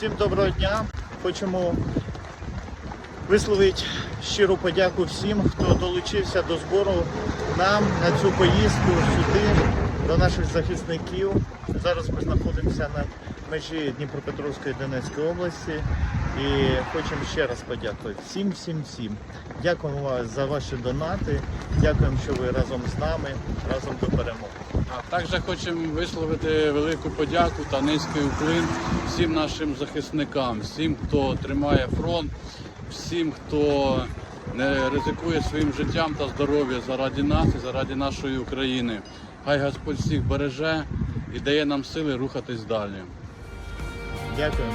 Всім доброго дня. Хочемо висловити щиру подяку всім, хто долучився до збору нам на цю поїздку сюди, до наших захисників. Зараз ми знаходимося на межі Дніпропетровської Донецької області і хочемо ще раз подякувати всім, всім, всім. Дякуємо вам за ваші донати. Дякуємо, що ви разом з нами, разом до перемоги. А також хочемо висловити велику подяку та низький уклін всім нашим захисникам, всім, хто тримає фронт, всім, хто не ризикує своїм життям та здоров'ям заради нас і заради нашої України. Хай Господь всіх береже і дає нам сили рухатись далі. Дякуємо.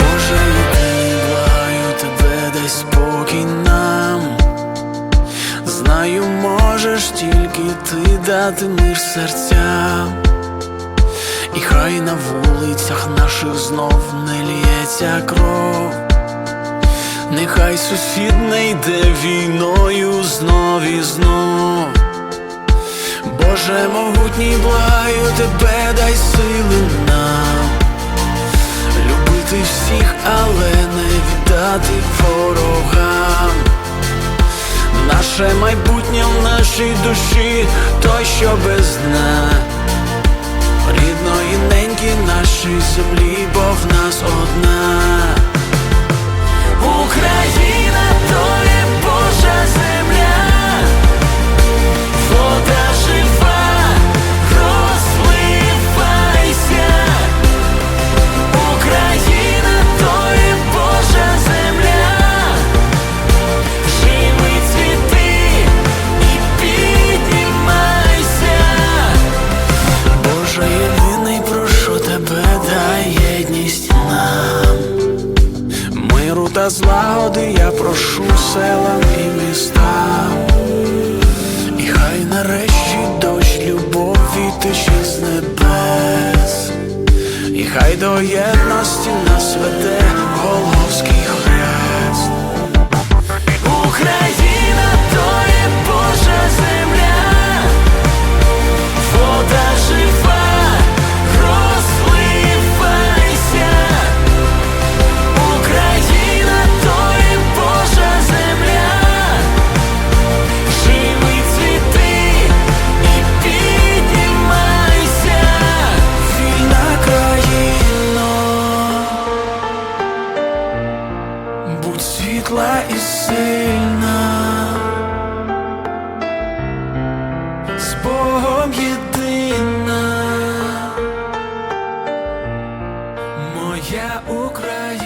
Боже, благаю тебе, дай спокій нам. Знаю, можеш тільки ти дати мир серцям. І хай на вулицях наших знов не лється кров. Нехай сусід не йде війною знов і знов. Боже, могутній, благаю тебе, дай сили нам любити всіх, але не віддати ворогам. Наше майбутнє в нашій душі, той, що без дна. Нашій землі, бо в нас одна. Злагоди я прошу селам і містам. І хай нарешті дощ любові тече з небес. І хай до єдності нас веде Голговський і сильна, з моя Україна.